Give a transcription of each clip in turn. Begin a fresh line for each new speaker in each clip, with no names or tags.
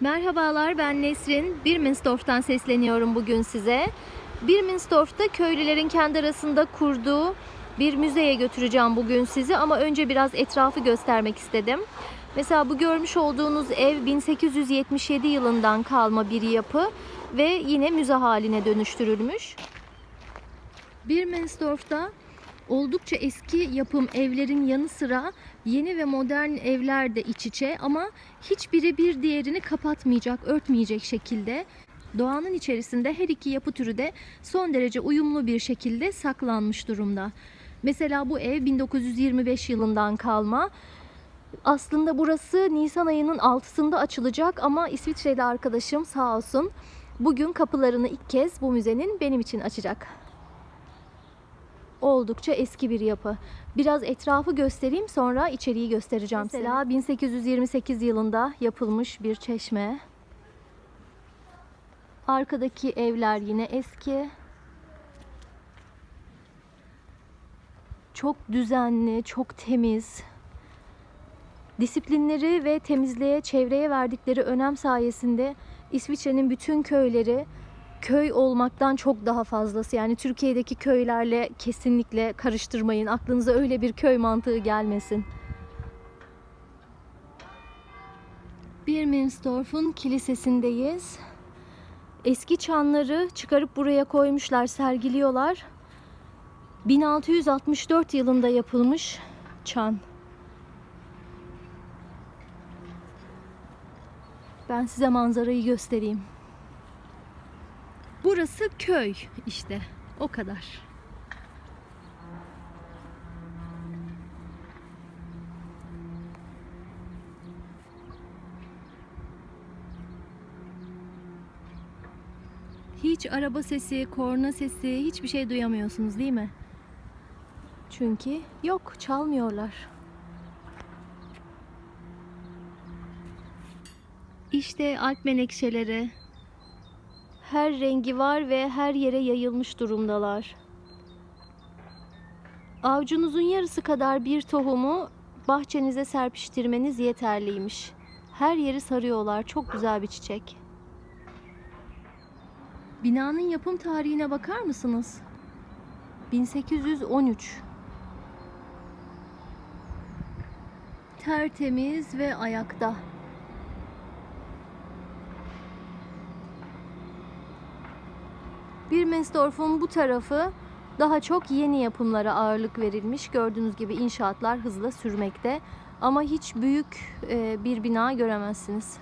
Merhabalar ben Nesrin. Birmensdorf'tan sesleniyorum bugün size. Birmensdorf'ta köylülerin kendi arasında kurduğu bir müzeye götüreceğim bugün sizi ama önce biraz etrafı göstermek istedim. Mesela bu görmüş olduğunuz ev 1877 yılından kalma bir yapı ve yine müze haline dönüştürülmüş. Birmensdorf'ta oldukça eski yapım evlerin yanı sıra yeni ve modern evler de iç içe ama hiçbiri bir diğerini kapatmayacak, örtmeyecek şekilde doğanın içerisinde her iki yapı türü de son derece uyumlu bir şekilde saklanmış durumda. Mesela bu ev 1925 yılından kalma. Aslında burası Nisan ayının 6'sında açılacak ama İsviçreli arkadaşım sağ olsun bugün kapılarını ilk kez bu müzenin benim için açacak oldukça eski bir yapı. Biraz etrafı göstereyim sonra içeriği göstereceğim Mesela 1828 yılında yapılmış bir çeşme. Arkadaki evler yine eski. Çok düzenli, çok temiz. Disiplinleri ve temizliğe, çevreye verdikleri önem sayesinde İsviçre'nin bütün köyleri köy olmaktan çok daha fazlası. Yani Türkiye'deki köylerle kesinlikle karıştırmayın. Aklınıza öyle bir köy mantığı gelmesin. Birmensdorf'un kilisesindeyiz. Eski çanları çıkarıp buraya koymuşlar, sergiliyorlar. 1664 yılında yapılmış çan. Ben size manzarayı göstereyim. Burası köy işte. O kadar. Hiç araba sesi, korna sesi, hiçbir şey duyamıyorsunuz değil mi? Çünkü yok, çalmıyorlar. İşte alp menekşeleri, her rengi var ve her yere yayılmış durumdalar. Avucunuzun yarısı kadar bir tohumu bahçenize serpiştirmeniz yeterliymiş. Her yeri sarıyorlar. Çok güzel bir çiçek. Binanın yapım tarihine bakar mısınız? 1813. Tertemiz ve ayakta. Birmensdorf'un bu tarafı daha çok yeni yapımlara ağırlık verilmiş. Gördüğünüz gibi inşaatlar hızla sürmekte. Ama hiç büyük e, bir bina göremezsiniz.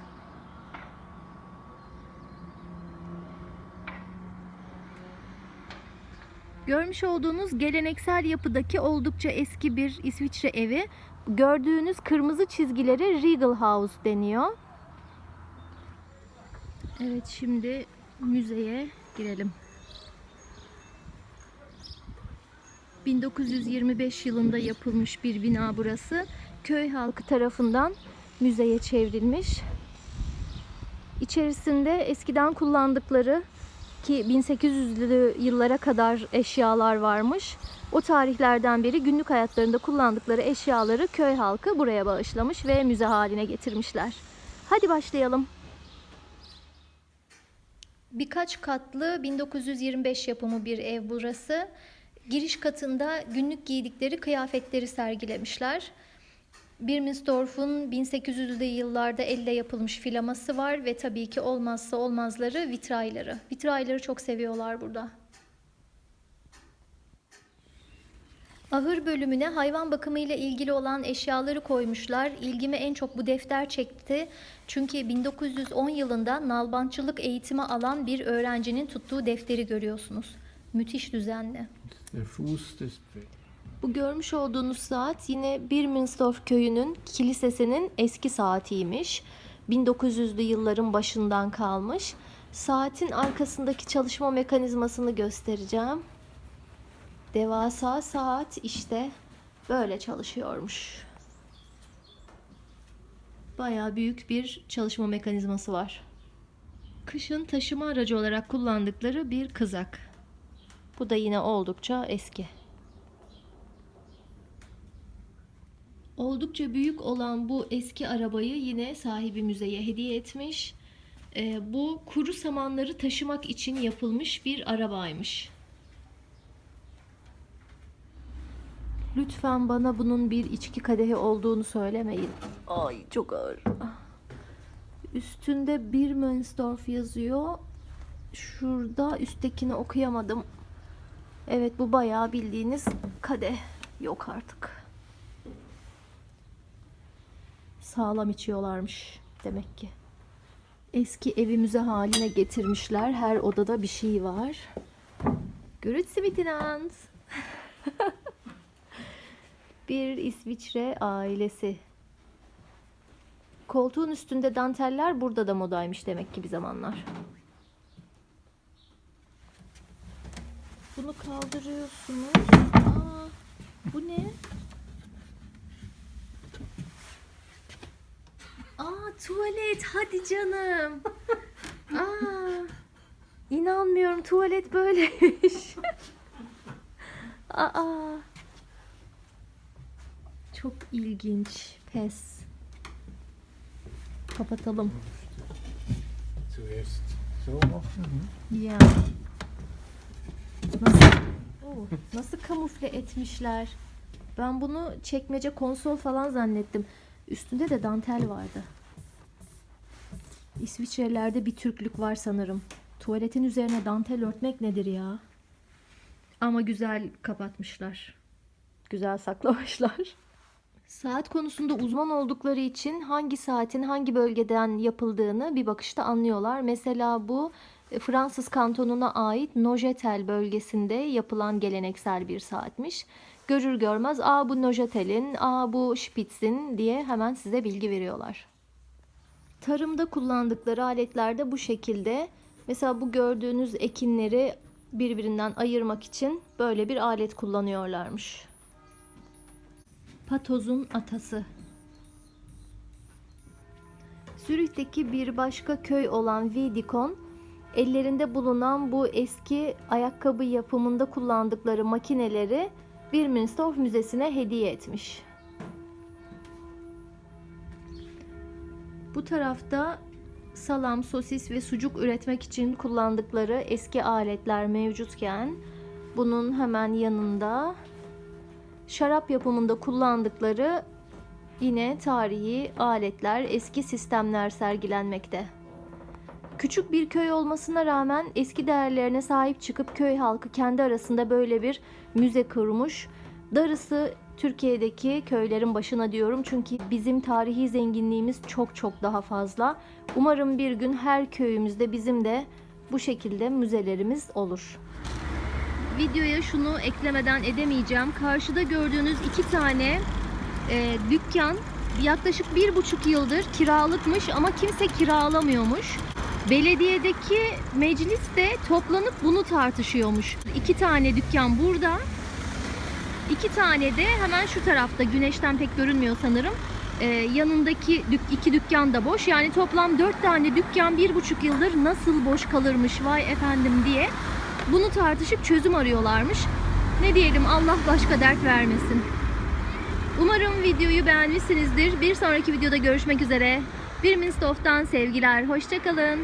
Görmüş olduğunuz geleneksel yapıdaki oldukça eski bir İsviçre evi. Gördüğünüz kırmızı çizgileri Regal House deniyor. Evet şimdi müzeye girelim. 1925 yılında yapılmış bir bina burası. Köy halkı tarafından müzeye çevrilmiş. İçerisinde eskiden kullandıkları ki 1800'lü yıllara kadar eşyalar varmış. O tarihlerden beri günlük hayatlarında kullandıkları eşyaları köy halkı buraya bağışlamış ve müze haline getirmişler. Hadi başlayalım. Birkaç katlı 1925 yapımı bir ev burası. Giriş katında günlük giydikleri kıyafetleri sergilemişler. Birmensdorf'un 1800'lü yıllarda elle yapılmış filaması var ve tabii ki olmazsa olmazları vitrayları. Vitrayları çok seviyorlar burada. Ahır bölümüne hayvan bakımı ile ilgili olan eşyaları koymuşlar. İlgimi en çok bu defter çekti. Çünkü 1910 yılında nalbantçılık eğitimi alan bir öğrencinin tuttuğu defteri görüyorsunuz. Müthiş düzenli. Bu görmüş olduğunuz saat yine Birmensdorf köyünün kilisesinin eski saatiymiş. 1900'lü yılların başından kalmış. Saatin arkasındaki çalışma mekanizmasını göstereceğim. Devasa saat işte böyle çalışıyormuş. Bayağı büyük bir çalışma mekanizması var. Kışın taşıma aracı olarak kullandıkları bir kızak. Bu da yine oldukça eski. Oldukça büyük olan bu eski arabayı yine sahibi müzeye hediye etmiş. Ee, bu kuru samanları taşımak için yapılmış bir arabaymış. Lütfen bana bunun bir içki kadehi olduğunu söylemeyin. Ay çok ağır. Üstünde bir Mönstersdorf yazıyor. Şurada üsttekini okuyamadım. Evet bu bayağı bildiğiniz kadeh. Yok artık. Sağlam içiyorlarmış demek ki. Eski evi müze haline getirmişler. Her odada bir şey var. Grüezi bir İsviçre ailesi. Koltuğun üstünde danteller burada da modaymış demek ki bir zamanlar. Bunu kaldırıyorsunuz. Aa, bu ne? Aa tuvalet hadi canım. Aa, inanmıyorum tuvalet böyleymiş. Aa. Çok ilginç. Pes. Kapatalım.
Zuerst so machen.
Ya. Nasıl, Oo, nasıl kamufle etmişler? Ben bunu çekmece konsol falan zannettim. Üstünde de dantel vardı. İsviçrelerde bir Türklük var sanırım. Tuvaletin üzerine dantel örtmek nedir ya? Ama güzel kapatmışlar. Güzel saklamışlar. Saat konusunda uzman oldukları için hangi saatin hangi bölgeden yapıldığını bir bakışta anlıyorlar. Mesela bu Fransız kantonuna ait Nojetel bölgesinde yapılan geleneksel bir saatmiş. Görür görmez aa bu Nojetel'in, aa bu Spitz'in diye hemen size bilgi veriyorlar. Tarımda kullandıkları aletler de bu şekilde. Mesela bu gördüğünüz ekinleri birbirinden ayırmak için böyle bir alet kullanıyorlarmış. Patoz'un atası. Zürih'teki bir başka köy olan Wiedikon, ellerinde bulunan bu eski ayakkabı yapımında kullandıkları makineleri bir Münsterhof Müzesi'ne hediye etmiş. Bu tarafta salam, sosis ve sucuk üretmek için kullandıkları eski aletler mevcutken bunun hemen yanında şarap yapımında kullandıkları yine tarihi aletler, eski sistemler sergilenmekte. Küçük bir köy olmasına rağmen eski değerlerine sahip çıkıp köy halkı kendi arasında böyle bir müze kurmuş. Darısı Türkiye'deki köylerin başına diyorum çünkü bizim tarihi zenginliğimiz çok çok daha fazla. Umarım bir gün her köyümüzde bizim de bu şekilde müzelerimiz olur. Videoya şunu eklemeden edemeyeceğim. Karşıda gördüğünüz iki tane e, dükkan yaklaşık bir buçuk yıldır kiralıkmış ama kimse kiralamıyormuş. Belediyedeki meclis de toplanıp bunu tartışıyormuş. İki tane dükkan burada. iki tane de hemen şu tarafta güneşten pek görünmüyor sanırım. E, yanındaki dük- iki dükkan da boş. Yani toplam dört tane dükkan bir buçuk yıldır nasıl boş kalırmış vay efendim diye bunu tartışıp çözüm arıyorlarmış. Ne diyelim Allah başka dert vermesin. Umarım videoyu beğenmişsinizdir. Bir sonraki videoda görüşmek üzere. Bir Minstof'tan sevgiler. Hoşçakalın.